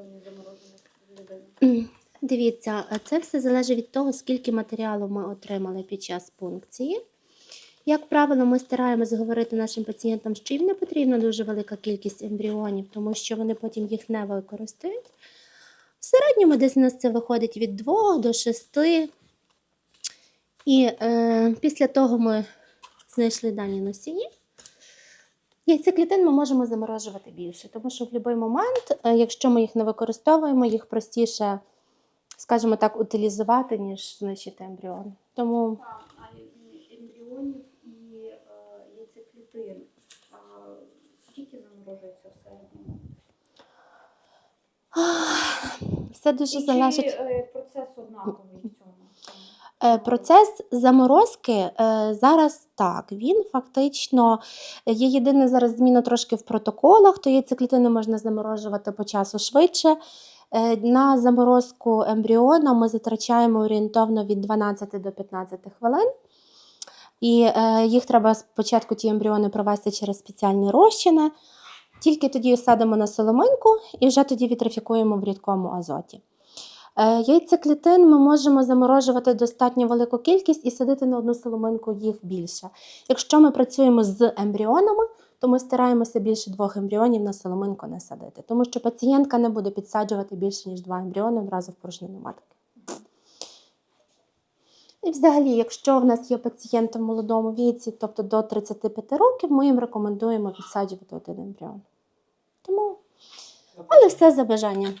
ембріонів заморожених? М, Дивіться, е, це все залежить від того, скільки матеріалу ми отримали під час пункції. Як правило, ми стараємось говорити нашим пацієнтам, що їм не потрібна дуже велика кількість ембріонів, тому що вони потім їх не використають. В середньому десь у нас це виходить від 2 до 6. І е, після того ми знайшли дані носії. Яйцеклітин ми можемо заморожувати більше, тому що в будь-який момент, е, якщо ми їх не використовуємо, їх простіше, скажімо так, утилізувати, ніж знищити ембріон. Тому А, ембріонів і е, яйцеклітин, скільки заморожується в все дуже залежить. Чи е, процес однаковий? Е, Процес заморозки е, зараз так, він фактично е, є єдина зараз зміна трошки в протоколах, то яйцеклітини можна заморожувати по часу швидше. Е, На заморозку ембріона ми затрачаємо орієнтовно від 12 до 15 хвилин. І е, їх треба спочатку ті ембріони провести через спеціальні розчини. Тільки тоді садимо на соломинку і вже тоді вітрифікуємо в рідкому азоті. Е, Яйцеклітин ми можемо заморожувати достатньо велику кількість і садити на одну соломинку їх більше. Якщо ми працюємо з ембріонами, то ми стараємося більше двох ембріонів на соломинку не садити, тому що пацієнтка не буде підсаджувати більше, ніж два ембріони одразу в порожнину матки. І взагалі, якщо в нас є пацієнти в молодому віці, тобто до 35 років, ми їм рекомендуємо підсаджувати один ембріон. Тому, але все за бажанням.